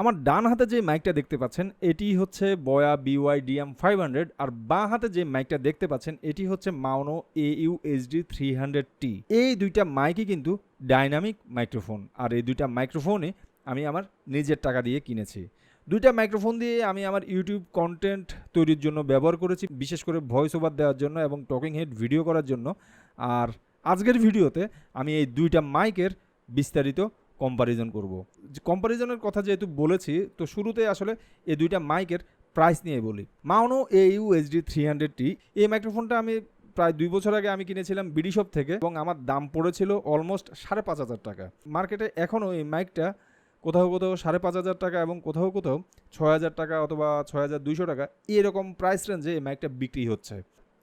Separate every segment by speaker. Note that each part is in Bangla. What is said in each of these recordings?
Speaker 1: আমার ডান হাতে যে মাইকটা দেখতে পাচ্ছেন, এটি হচ্ছে Boya BY DM five hundred, আর বাঁ হাতে যে মাইকটা দেখতে পাচ্ছেন, এটি হচ্ছে Maono A U HD three hundred T. এই দুইটা মাইকই কিন্তু ডাইনামিক মাইক্রোফোন, আর এই দুইটা মাইক্রোফোনই আমি আমার নিজের টাকা দিয়ে কিনেছি। দুইটা মাইক্রোফোন দিয়ে আমি আমার ইউটিউব কন্টেন্ট তৈরির জন্য ব্যবহার করেছি, বিশেষ করে ভয়েস ওভার দেওয়ার জন্য এবং টকিং হেড ভিডিও করার জন্য। আর আজকের ভিডিওতে আমি এই দুইটা মাইকের বিস্তারিত কম্পারিজন করব। কম্পারিজনের কথা যেহেতু বলেছি, তো শুরুতে আসলে এই দুইটা মাইকের প্রাইস নিয়ে বলি। Maono A U HD three hundred T এই মাইক্রোফোনটা আমি প্রায় দুই বছর আগে আমি কিনেছিলাম বিডি শপ থেকে এবং আমার দাম পড়েছিল অলমোস্ট সাড়ে পাঁচ হাজার টাকা। মার্কেটে এখনও এই মাইকটা কোথাও কোথাও সাড়ে পাঁচ হাজার টাকা এবং কোথাও কোথাও ছয় হাজার টাকা অথবা ছয় হাজার দুইশো টাকা এরকম প্রাইস রেঞ্জে এই মাইকটা বিক্রি হচ্ছে।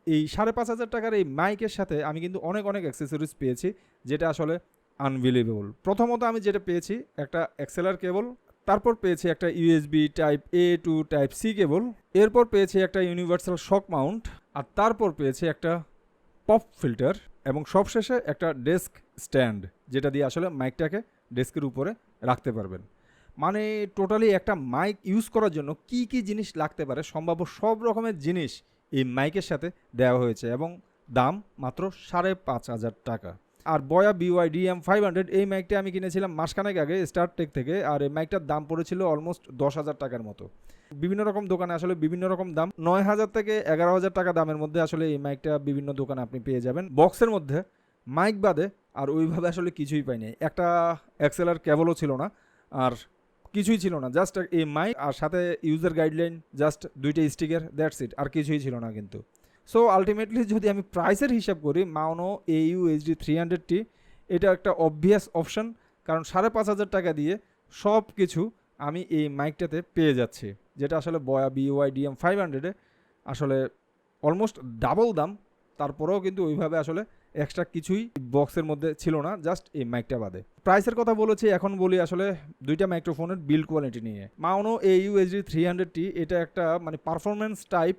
Speaker 1: এই সাড়ে পাঁচ হাজার টাকার এই মাইকের সাথে আমি কিন্তু অনেক অনেক অ্যাক্সেসরিজ পেয়েছি, যেটা আসলে আনবিলিভেবল প্রথমত আমি যেটা পেয়েছি, একটা এক্সেলার কেবল, তারপর পেয়েছি একটা USB type A to type C cable, এরপর পেয়েছি একটা ইউনিভার্সাল শক মাউন্ট আর তারপর পেয়েছি একটা পপ ফিল্টার এবং সবশেষে একটা ডেস্ক স্ট্যান্ড যেটা দিয়ে আসলে মাইকটাকে ডেস্কের উপরে রাখতে পারবেন। মানে টোটালি একটা মাইক ইউজ করার জন্য কি কি জিনিস লাগতে পারে, সম্ভাব্য সব রকমের জিনিস এই মাইকের সাথে দেওয়া হয়েছে, এবং দাম মাত্র সাড়ে পাঁচ হাজার টাকা। আর বয়া বিওয়াই ডিএম ফাইভ হান্ড্রেড এই মাইকটা আমি কিনেছিলাম মাসখানেক আগে স্টার টেক থেকে, আর এই মাইকটার দাম পড়েছিল অলমোস্ট দশ হাজার টাকার মতো। বিভিন্ন রকম দোকানে আসলে বিভিন্ন রকম দাম। নয় হাজার থেকে এগারো হাজার টাকা দামের মধ্যে আসলে এই মাইকটা বিভিন্ন দোকানে আপনি পেয়ে যাবেন। বক্সের মধ্যে মাইক বাদে আর ওইভাবে আসলে কিছুই পাইনি একটা এক্সেলার কেবলও ছিল না, আর কিছুই ছিল না জাস্ট এই মাইক আর সাথে ইউজার গাইডলাইন জাস্ট দুইটা স্টিকের দ্যাটস ইট আর কিছুই ছিল না কিন্তু। সো আলটিমেটলি যদি আমি প্রাইসের হিসাব করি Maono A U HD three hundred T এটা একটা অবভিয়াস অপশন কারণ সাড়ে পাঁচ হাজার টাকা দিয়ে সব কিছু আমি এই মাইকটাতে পেয়ে যাচ্ছি, যেটা আসলে বয়া বিওয়াই ডিএম ফাইভ হান্ড্রেডে আসলে অলমোস্ট ডাবল দাম, তারপরেও কিন্তু ওইভাবে আসলে এক্সট্রা কিছুই বক্সের মধ্যে ছিল না জাস্ট এই মাইকটা বাদে। প্রাইসের কথা বলেছি, এখন বলি আসলে দুইটা মাইক্রোফোনের বিল্ড কোয়ালিটি নিয়ে। মাউনো এ ইউএসডি থ্রি হান্ড্রেডটি এটা একটা মানে পারফরমেন্স টাইপ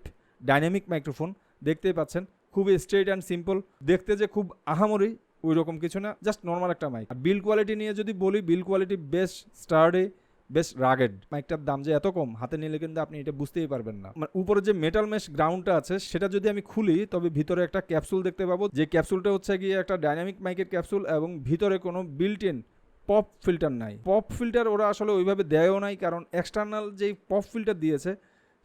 Speaker 1: ডাইনামিক মাইক্রোফোন দেখতেই পাচ্ছেন, খুবই স্ট্রেট অ্যান্ড সিম্পল দেখতে যে খুব আহামরি ওই রকম কিছু না জাস্ট নর্মাল একটা মাইক আর বিল কোয়ালিটি নিয়ে যদি বলি বিল কোয়ালিটি বেশ স্টার্ডে বেশ রাগেড মাইকটার দাম যে এত কম, হাতে নিলে কিন্তু আপনি এটা বুঝতেই পারবেন না। মানে উপরে যে মেটাল মেশ গ্রাউন্ডটা আছে, সেটা যদি আমি খুলি, তবে ভিতরে একটা ক্যাপসুল দেখতে পাবো। যে ক্যাপসুলটা হচ্ছে গিয়ে একটা ডাইনামিক মাইকের ক্যাপসুল এবং ভিতরে কোনো বিল্ট ইন পপ ফিল্টার নাই। পপ ফিল্টার ওরা আসলে ওইভাবে দেয়ও নাই, কারণ এক্সটার্নাল যেই পপ ফিল্টার দিয়েছে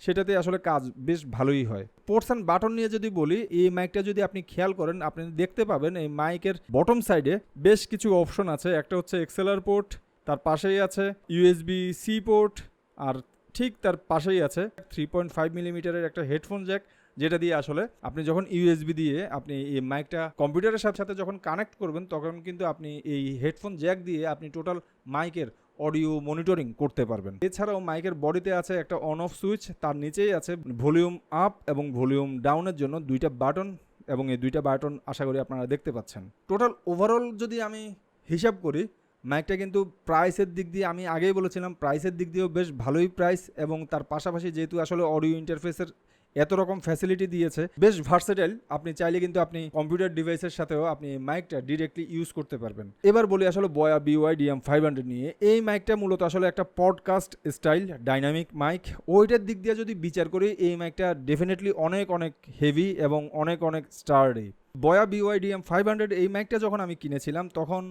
Speaker 1: সেটাতে আসলে কাজ বেশ ভালোই হয়। পোর্টস অ্যান্ড বাটন নিয়ে যদি বলি, এই মাইকটা যদি আপনি খেয়াল করেন, আপনি দেখতে পাবেন এই মাইকের বটম সাইডে বেশ কিছু অপশন আছে। একটা হচ্ছে এক্সেলার পোর্ট তার পাশেই আছে ইউএসবি সি পোর্ট আর ঠিক তার পাশেই আছে থ্রি পয়েন্ট ফাইভ মিলিমিটারের একটা হেডফোন জ্যাক যেটা দিয়ে আসলে আপনি যখন ইউএসবি দিয়ে আপনি এই মাইকটা কম্পিউটারের সাথে সাথে যখন কানেক্ট করবেন, তখন কিন্তু আপনি এই হেডফোন জ্যাক দিয়ে আপনি টোটাল মাইকের অডিও মনিটরিং করতে পারবেন। এছাড়াও মাইকের বডিতে আছে একটা অন অফ সুইচ, তার নিচেই আছে ভলিউম আপ এবং ভলিউম ডাউনের জন্য দুইটা বাটন এবং এই দুইটা বাটন আশা করি আপনারা দেখতে পাচ্ছেন। টোটাল ওভারঅল যদি আমি হিসাব করি, মাইকটা কিন্তু প্রাইসের দিক দিয়ে আমি আগেই বলেছিলাম, প্রাইসের দিক দিয়েও বেশ ভালোই প্রাইস এবং তার পাশাপাশি যেহেতু আসলে অডিও ইন্টারফেসের এত রকম ফ্যাসিলিটি দিয়েছে। বেশ ভার্সেটাইল আপনি চাইলে কিন্তু আপনি কম্পিউটার ডিভাইসের সাথেও আপনি মাইকটা ডিরেক্টলি ইউজ করতে পারবেন। এবার বলি আসলে বয়া বিওয়াই ডিএম ফাইভ হান্ড্রেড নিয়ে। এই মাইকটা মূলত আসলে একটা পডকাস্ট স্টাইল ডাইনামিক মাইক ওইটার দিক দিয়ে যদি বিচার করি, এই মাইকটা ডেফিনেটলি অনেক অনেক হেভি এবং অনেক অনেক স্টার্ডি বয়া বিওয়াই ডিএম ফাইভ হান্ড্রেড এই মাইকটা যখন আমি কিনেছিলাম, তখন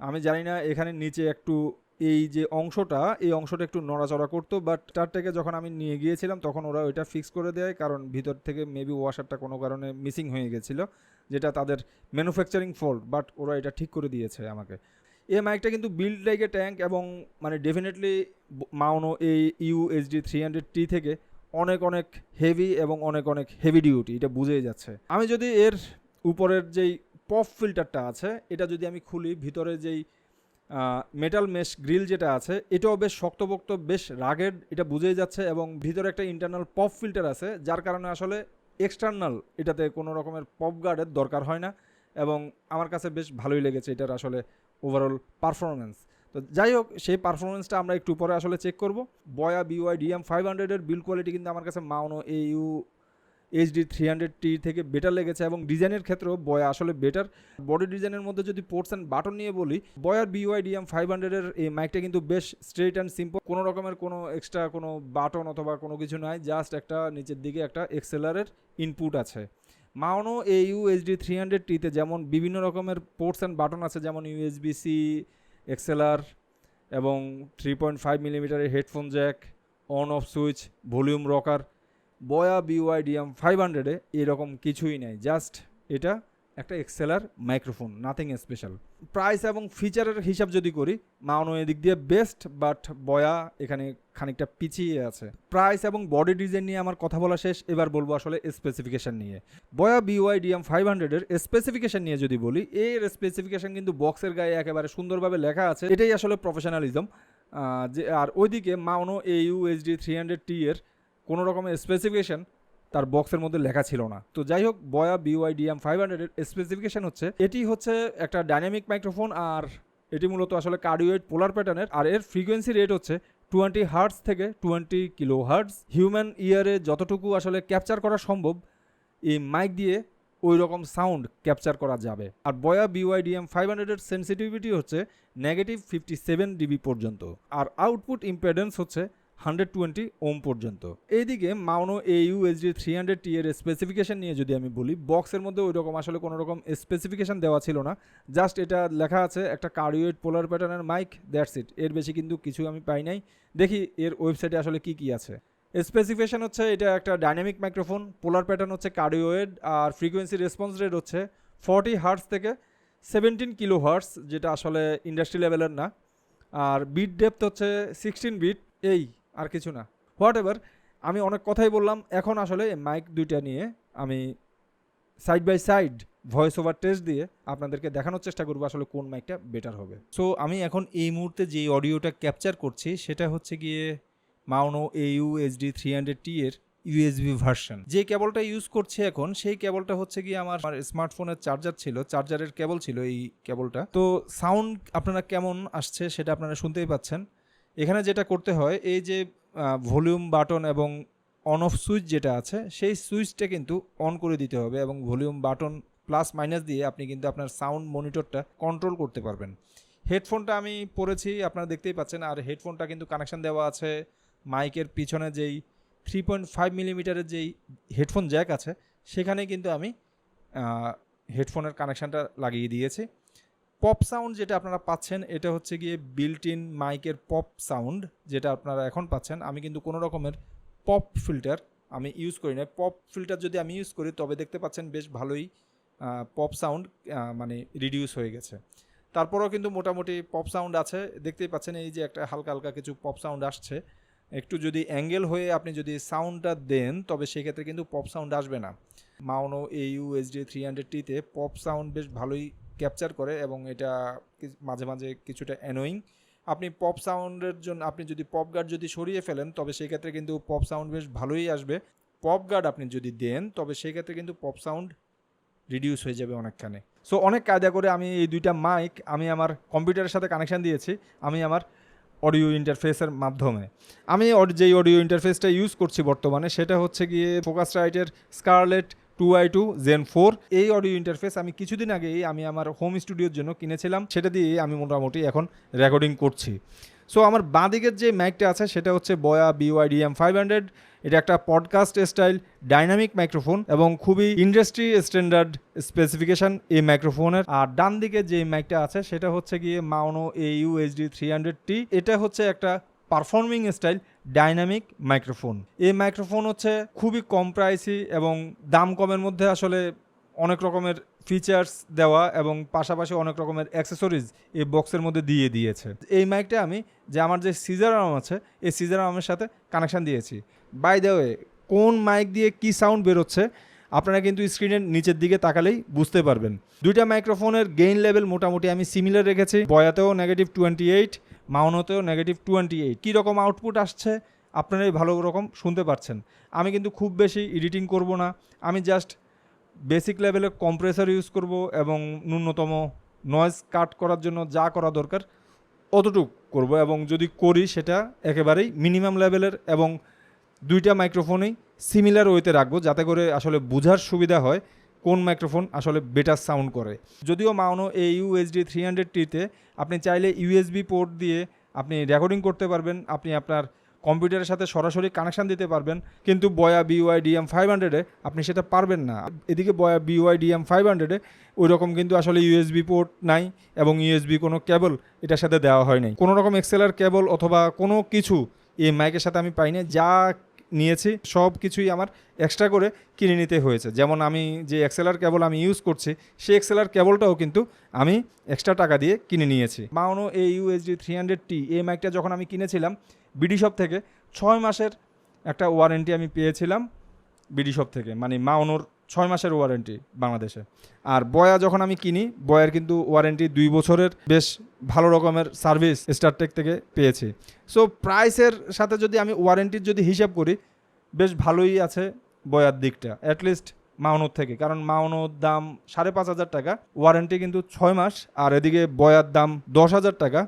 Speaker 1: আমি জানি না এখানে নিচে একটু এই যে অংশটা, এই অংশটা একটু নড়াচড়া করতো বাট স্টারটাকে যখন আমি নিয়ে গিয়েছিলাম, তখন ওরা ওইটা ফিক্স করে দেয়, কারণ ভিতর থেকে মেবি ওয়াশারটা কোনো কারণে মিসিং হয়ে গেছিল, যেটা তাদের ম্যানুফ্যাকচারিং ফল্ট বাট ওরা এটা ঠিক করে দিয়েছে আমাকে। এই মাইকটা কিন্তু বিল্ড লাইক এ ট্যাঙ্ক এবং মানে definitely Maono A U HD three hundred T থেকে অনেক অনেক হেভি এবং অনেক অনেক হেভি ডিউটি এটা বুঝেই যাচ্ছে। আমি যদি এর উপরের যেই পপ ফিল্টারটা আছে, এটা যদি আমি খুলি, ভিতরে যেই মেটাল মেশ গ্রিল যেটা আছে, এটাও বেশ শক্তপোক্ত, বেশ রাগেড এটা বুঝেই যাচ্ছে এবং ভিতরে একটা ইন্টারনাল পপ ফিল্টার আছে, যার কারণে আসলে এক্সটার্নাল এটাতে কোনো রকমের পপ গার্ডের দরকার হয় না এবং আমার কাছে বেশ ভালোই লেগেছে এটার আসলে ওভারঅল পারফরমেন্স তো যাই হোক, সেই পারফরমেন্সটা আমরা একটু পরে আসলে চেক করব। বয়া বিওয়াই ডিএম ফাইভ হান্ড্রেডের বিল কোয়ালিটি কিন্তু আমার কাছে Maono A U HD three hundred T থেকে বেটার লেগেছে এবং ডিজাইনের ক্ষেত্রেও বয়া আসলে বেটার বডি ডিজাইনের মধ্যে যদি পোর্টস অ্যান্ড বাটন নিয়ে বলি বয়ার বিওয়াই ডিএম ফাইভ হান্ড্রেডের এই মাইকটা কিন্তু বেশ স্ট্রেট অ্যান্ড সিম্পল কোনো রকমের কোনো এক্সট্রা কোনো বাটন অথবা কোনো কিছু নাই জাস্ট একটা নিচের দিকে একটা এক্সেলারের ইনপুট আছে। Maono A U HD three hundred টিতে যেমন বিভিন্ন রকমের পোর্টস অ্যান্ড বাটন আছে, যেমন ইউএসবি সি এক্সেলার এবং থ্রি পয়েন্ট ফাইভ মিলিমিটারের headphone jack on off switch volume rocker Boya BYDM five হান্ড্রেডে এরকম কিছুই নেই। জাস্ট এটা একটা XLR microphone nothing special price এবং ফিচারের হিসাব যদি করি মাউনো এদিক দিয়ে বেস্ট বাট বয়া এখানে খানিকটা পিছিয়ে আছে। প্রাইস এবং বডি ডিজাইন নিয়ে আমার কথা বলা শেষ, এবার বলব আসলে স্পেসিফিকেশন নিয়ে। বয়া বিওয়াইডিএম ফাইভ হান্ড্রেডের স্পেসিফিকেশান নিয়ে যদি বলি, এর স্পেসিফিকেশন কিন্তু বক্সের গায়ে একেবারে সুন্দরভাবে লেখা আছে। এটাই আসলে প্রফেশনালিজম যে, আর ওইদিকে Maono A U HD three hundred T এর কোনো রকমের স্পেসিফিকেশন তার বক্সের মধ্যে লেখা ছিল না। তো যাই হোক বয়া বিওয়াইডিএম ফাইভ হান্ড্রেডের স্পেসিফিকেশন হচ্ছে, এটি হচ্ছে একটা ডাইনামিক মাইক্রোফোন আর এটি মূলত আসলে কার্ডিওয়েড পোলার প্যাটার্নের আর এর ফ্রিকোয়েন্সি রেট হচ্ছে টোয়েন্টি হার্টস থেকে টোয়েন্টি কিলো হার্টস হিউম্যান ইয়ারে যতটুকু আসলে ক্যাপচার করা সম্ভব, এই মাইক দিয়ে ওই রকম সাউন্ড ক্যাপচার করা যাবে। আর বয়া বিওয়াইডিএম ফাইভ হান্ড্রেডের সেন্সিটিভিটি হচ্ছে নেগেটিভ ফিফটি সেভেন ডিবি পর্যন্ত। আর আউটপুট ইম্পেডেন্স হচ্ছে হান্ড্রেড টোয়েন্টি ওম পর্যন্ত। এইদিকে Maono A USD three hundred T এর স্পেসিফিকেশন নিয়ে যদি আমি বলি বক্সের মধ্যে ওই রকম আসলে কোনো রকম স্পেসিফিকেশন দেওয়া ছিল না। জাস্ট এটা লেখা আছে, একটা কার্ডিওয়েড পোলার প্যাটার্নের মাইক দ্যাটস ইট এর বেশি কিন্তু কিছু আমি পাই নাই। দেখি এর ওয়েবসাইটে আসলে কি কি আছে। স্পেসিফিকেশন হচ্ছে, এটা একটা ডাইনামিক মাইক্রোফোন পোলার প্যাটার্ন হচ্ছে কার্ডিওয়েড, আর ফ্রিকোয়েন্সি রেসপন্স রেট হচ্ছে ফর্টি হার্টস থেকে সেভেন্টিন কিলো হার্টস যেটা আসলে ইন্ডাস্ট্রি লেভেলের না। আর বিট ডেপথ হচ্ছে সিক্সটিন বিট এই আর কিছু না। হোয়াট এভার আমি অনেক কথাই বললাম। এখন আসলে মাইক দুইটা নিয়ে আমি side by side voice over test দিয়ে আপনাদেরকে দেখানোর চেষ্টা করব আসলে কোন মাইকটা বেটার হবে। সো আমি এখন এই মুহূর্তে যে অডিওটা ক্যাপচার করছি, সেটা হচ্ছে গিয়ে Maono A U HD three hundred T এর ইউএসবি ভার্সন যে কেবলটা ইউজ করছি এখন, সেই কেবলটা হচ্ছে গিয়ে আমার স্মার্টফোনের চার্জার ছিল চার্জারের কেবল ছিল এই কেবলটা তো সাউন্ড আপনারা কেমন আসছে, সেটা আপনারা শুনতেই পাচ্ছেন। এখানে যেটা করতে হয়, এই যে ভলিউম বাটন এবং অন অফ সুইচ যেটা আছে, সেই সুইচটা কিন্তু অন করে দিতে হবে এবং ভলিউম বাটন প্লাস মাইনাস দিয়ে আপনি কিন্তু আপনার সাউন্ড মনিটরটা কন্ট্রোল করতে পারবেন। হেডফোনটা আমি পরেছি, আপনারা দেখতেই পাচ্ছেন, আর হেডফোনটা কিন্তু কানেকশন দেওয়া আছে, মাইকের পিছনে যেই থ্রি পয়েন্ট ফাইভ মিলিমিটারের যেই হেডফোন জ্যাক আছে, সেখানে কিন্তু আমি হেডফোনের কানেকশানটা লাগিয়ে দিয়েছি। পপ সাউন্ড যেটা আপনারা পাচ্ছেন, এটা হচ্ছে গিয়ে বিল্ট ইন মাইকের পপ সাউন্ড যেটা আপনারা এখন পাচ্ছেন। আমি কিন্তু কোনো রকমের পপ ফিল্টার আমি ইউজ করি না। পপ ফিল্টার যদি আমি ইউজ করি, তবে দেখতে পাচ্ছেন বেশ ভালোই পপ সাউন্ড মানে রিডিউস হয়ে গেছে। তারপরেও কিন্তু মোটামুটি পপ সাউন্ড আছে। দেখতেই পাচ্ছেন এই যে একটা হালকা হালকা কিছু পপ সাউন্ড আসছে। একটু যদি অ্যাঙ্গেল হয়ে আপনি যদি সাউন্ডটা দেন, তবে সেক্ষেত্রে কিন্তু পপ সাউন্ড আসবে না। Maono A U S D three hundred টিতে পপ সাউন্ড বেশ ভালোই ক্যাপচার করে এবং এটা মাঝে মাঝে কিছুটা অ্যানোয়িং আপনি পপ সাউন্ডের জন্য আপনি যদি পপ গার্ড যদি সরিয়ে ফেলেন, তবে সেই ক্ষেত্রে কিন্তু পপ সাউন্ড বেশ ভালোই আসবে। পপ গার্ড আপনি যদি দেন, তবে সেই ক্ষেত্রে কিন্তু পপ সাউন্ড রিডিউস হয়ে যাবে অনেকখানে। সো অনেক কায়দা করে আমি এই দুইটা মাইক আমি আমার কম্পিউটারের সাথে কানেকশান দিয়েছি, আমি আমার অডিও ইন্টারফেসের মাধ্যমে। আমি যেই অডিও ইন্টারফেসটা ইউজ করছি বর্তমানে, সেটা হচ্ছে গিয়ে ফোকাস রাইটের Scarlett two i two gen four এই অডিও ইন্টারফেস আমি কিছুদিন আগেই আমি আমার হোম স্টুডিওর জন্য কিনেছিলাম। সেটা দিয়ে আমি মোটামুটি এখন রেকর্ডিং করছি। সো আমার বাঁদিকের যে মাইকটা আছে, সেটা হচ্ছে বয়া বিওয়াইডিএম ফাইভ হান্ড্রেড এটা একটা পডকাস্ট স্টাইল ডাইনামিক মাইক্রোফোন এবং খুবই ইন্ডাস্ট্রি স্ট্যান্ডার্ড স্পেসিফিকেশন এই মাইক্রোফোনের আর ডান দিকে যে মাইকটা আছে, সেটা হচ্ছে গিয়ে Maono A U HD three hundred T এটা হচ্ছে একটা পারফর্মিং স্টাইল ডাইনামিক মাইক্রোফোন। এই মাইক্রোফোন হচ্ছে খুবই কম প্রাইসি এবং দাম কমের মধ্যে আসলে অনেক রকমের ফিচার্স দেওয়া এবং পাশাপাশি অনেক রকমের অ্যাক্সেসরিজ এই বক্সের মধ্যে দিয়ে দিয়েছে। এই মাইকটা আমি যে আমার যে সিজার আর্ম আছে, এই সিজার আর্মের সাথে কানেকশান দিয়েছি। বাই দ্য ওয়ে কোন মাইক দিয়ে কি সাউন্ড বেরোচ্ছে, আপনারা কিন্তু স্ক্রিনের নিচের দিকে তাকালেই বুঝতে পারবেন। দুইটা মাইক্রোফোনের গেইন লেভেল মোটামুটি আমি সিমিলার রেখেছি। বয়াতেও নেগেটিভ টোয়েন্টি এইট মাউনোতেও নেগেটিভ টোয়েন্টি এইট কীরকম আউটপুট আসছে? আপনারাই ভালো রকম শুনতে পারছেন আমি কিন্তু খুব বেশি এডিটিং করব না। আমি জাস্ট বেসিক লেভেলে কম্প্রেসার ইউজ করব এবং ন্যূনতম নয়েজ কাট করার জন্য যা করা দরকার অতটুক করব এবং যদি করি সেটা একেবারেই মিনিমাম লেভেলের এবং দুইটা মাইক্রোফোনেই সিমিলার ওয়েতে রাখব যাতে করে আসলে বোঝার সুবিধা হয়। কোন মাইক্রোফোন আসলে বেটার সাউন্ড করে? যদিও মাউনো এই ইউএসডি থ্রি হান্ড্রেড টিতে আপনি চাইলে ইউএসবি পোর্ট দিয়ে আপনি রেকর্ডিং করতে পারবেন, আপনি আপনার কম্পিউটারের সাথে সরাসরি কানেকশান দিতে পারবেন, কিন্তু বয়া বিওয়াই ডিএম ফাইভ হান্ড্রেডে আপনি সেটা পারবেন না। এদিকে বয়া বিওয়াই ডিএম ফাইভ হান্ড্রেডে ওই রকম কিন্তু আসলে ইউএসবি পোর্ট নাই এবং ইউএসবি কোনো কেবল এটার সাথে দেওয়া হয় নাই। কোনো রকম এক্সেলার কেবল অথবা কোনো কিছু এই মাইকের সাথে আমি পাই না যা নিয়েছি, সব কিছুই আমার এক্সট্রা করে কিনে নিতে হয়েছে। যেমন আমি যে এক্সেলার কেবল আমি ইউজ করছি, সেই এক্সেলার কেবলটাও কিন্তু আমি এক্সট্রা টাকা দিয়ে কিনে নিয়েছি। Maono A USD three hundred T এই মাইকটা যখন আমি কিনেছিলাম বিডি শপ থেকে, ছয় মাসের একটা ওয়ারেন্টি আমি পেয়েছিলাম বিডি শপ থেকে মানে মাউনোর ছয় মাসের ওয়ারেন্টি বাংলাদেশে। আর বয়া যখন আমি কিনি, বয়ার কিন্তু ওয়ারেন্টি দুই বছরের বেশ ভালো রকমের সার্ভিস স্টারটেক থেকে পেয়েছি। সো প্রাইসের সাথে যদি আমি ওয়ারেন্টির যদি হিসাব করি, বেশ ভালোই আছে বয়ার দিকটা অ্যাটলিস্ট মাউনোর থেকে। কারণ মাউনোর দাম সাড়ে পাঁচ হাজার টাকা ওয়ারেন্টি কিন্তু ছয় মাস, আর এদিকে বয়ার দাম দশ হাজার টাকা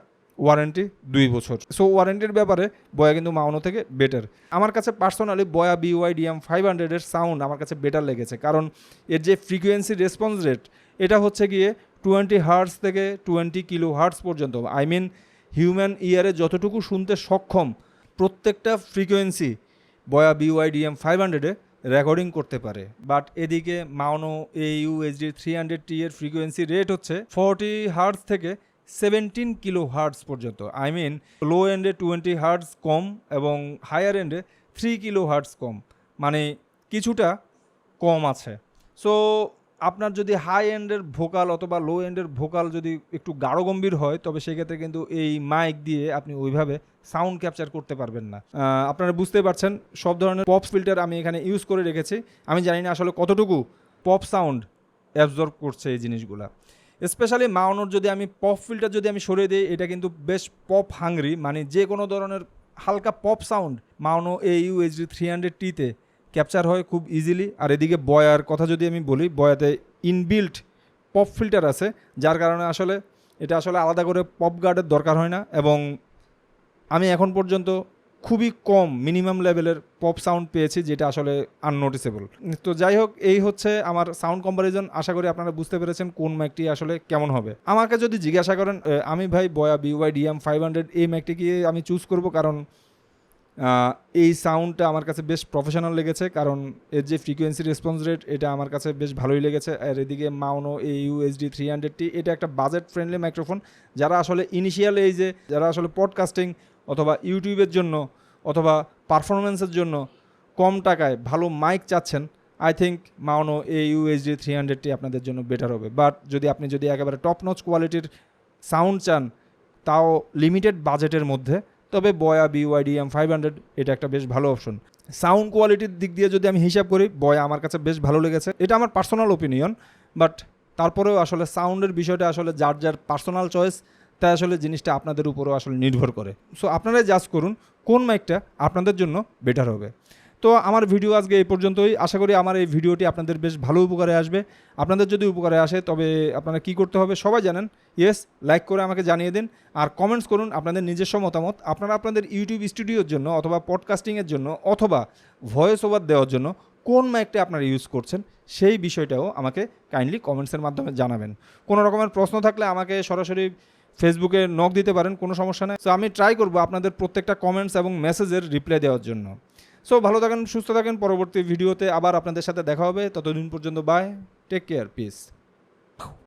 Speaker 1: ওয়ারেন্টি দুই বছর। সো ওয়ারেন্টির ব্যাপারে বয়া কিন্তু মাওনো থেকে বেটার আমার কাছে personally Boya BY DM five হান্ড্রেডের সাউন্ড আমার কাছে বেটার লেগেছে। কারণ এর যে ফ্রিকোয়েন্সি রেসপন্স রেট এটা হচ্ছে গিয়ে টোয়েন্টি হার্টস থেকে টোয়েন্টি কিলো হার্টস পর্যন্ত আই মিন হিউম্যান ইয়ারে যতটুকু শুনতে সক্ষম, প্রত্যেকটা frequency Boya BY DM five হান্ড্রেডে রেকর্ডিং করতে পারে। বাট এদিকে Maono A U HD three hundred T এর ফ্রিকোয়েন্সি রেট হচ্ছে ফর্টি হার্টস থেকে সেভেন্টিন কিলো হার্টস পর্যন্ত আই মিন লো এন্ডে টোয়েন্টি হার্টস কম এবং হায়ার এন্ডে থ্রি কিলো হার্টস কম। মানে কিছুটা কম আছে। সো আপনার যদি হাই এন্ডের ভোকাল অথবা লো এন্ডের ভোকাল যদি একটু গাঢ় গম্ভীর হয়, তবে সেক্ষেত্রে কিন্তু এই মাইক দিয়ে আপনি ওইভাবে সাউন্ড ক্যাপচার করতে পারবেন না। আপনারা বুঝতে পারছেন, সব ধরনের পপ ফিল্টার আমি এখানে ইউজ করে রেখেছি। আমি জানি না আসলে কতটুকু পপ সাউন্ড অ্যাবজর্ব করছে এই জিনিসগুলা। স্পেশালি মাউনোর যদি আমি পপ ফিল্টার যদি আমি সরিয়ে দিই, এটা কিন্তু বেশ পপ হাংরি মানে যে কোনো ধরনের হালকা pop sound Maono A U HD three hundred টিতে ক্যাপচার হয় খুব ইজিলি আর এদিকে বয়ার কথা যদি আমি বলি বয়াতে ইনবিল্ট পপ ফিল্টার আছে, যার কারণে আসলে, এটা আসলে আলাদা করে পপ গার্ডের দরকার হয় না। এবং আমি এখন পর্যন্ত খুবই কম মিনিমাম লেভেলের পপ সাউন্ড পেয়েছি, যেটা আসলে আননোটিসেবল তো যাই হোক, এই হচ্ছে আমার সাউন্ড কম্পারিজন আশা করি আপনারা বুঝতে পেরেছেন কোন ম্যাকটি আসলে কেমন হবে। আমাকে যদি জিজ্ঞাসা করেন আমি ভাই বয়া বিওয়াই ডিএম ফাইভ হান্ড্রেড এই ম্যাকটিকে আমি চুজ করব? কারণ এই সাউন্ডটা আমার কাছে বেশ প্রফেশনাল লেগেছে। কারণ, এর যে ফ্রিকোয়েন্সি রেসপন্স রেট এটা আমার কাছে বেশ ভালোই লেগেছে। আর এদিকে Maono A USD three hundred T এটা একটা বাজেট ফ্রেন্ডলি মাইক্রোফোন যারা আসলে ইনিশিয়াল এই যে যারা আসলে পডকাস্টিং অথবা ইউটিউবের জন্য অথবা পারফরমেন্সের জন্য কম টাকায় ভালো মাইক চাচ্ছেন I think Maono A USD three hundred T আপনাদের জন্য বেটার হবে। বাট যদি আপনি যদি একেবারে টপ নচ কোয়ালিটির সাউন্ড চান, তাও লিমিটেড বাজেটের মধ্যে, তবে বয়া বিওয়াইডিএম ফাইভ হান্ড্রেড এটা একটা বেশ ভালো অপশন সাউন্ড কোয়ালিটির দিক দিয়ে যদি আমি হিসাব করি বয়া আমার কাছে বেশ ভালো লেগেছে। এটা আমার পার্সোনাল ওপিনিয়ন বাট তারপরেও আসলে সাউন্ডের বিষয়টা আসলে যার যার পার্সোনাল চয়েস তাই আসলে জিনিসটা আপনাদের উপরও আসলে নির্ভর করে। সো আপনারাই জাজ করুন, কোন মাইকটা আপনাদের জন্য বেটার হবে। তো আমার ভিডিও আজকে এই পর্যন্তই। আশা করি আমার এই ভিডিওটি আপনাদের বেশ ভালো উপকারে আসবে। আপনাদের যদি উপকারে আসে, তবে আপনারা কি করতে হবে সবাই জানেন। ইয়েস লাইক করে আমাকে জানিয়ে দিন। আর কমেন্টস করুন আপনাদের নিজস্ব মতামত। আপনারা আপনাদের ইউটিউব স্টুডিওর জন্য অথবা পডকাস্টিংয়ের জন্য অথবা ভয়েস ওভার দেওয়ার জন্য কোন মাইকটা আপনারা ইউজ করছেন, সেই বিষয়টাও আমাকে কাইন্ডলি কমেন্টসের মাধ্যমে জানাবেন। কোনো রকমের প্রশ্ন থাকলে আমাকে সরাসরি ফেসবুকে নক দিতে পারেন, কোনো সমস্যা নেই। সো আমি ট্রাই করব আপনাদের প্রত্যেকটা কমেন্টস এবং মেসেজের রিপ্লাই দেওয়ার জন্য। সো ভালো থাকেন, সুস্থ থাকেন, পরবর্তী ভিডিওতে আবার আপনাদের সাথে দেখা হবে। ততদিন পর্যন্ত বাই টেক কেয়ার পিস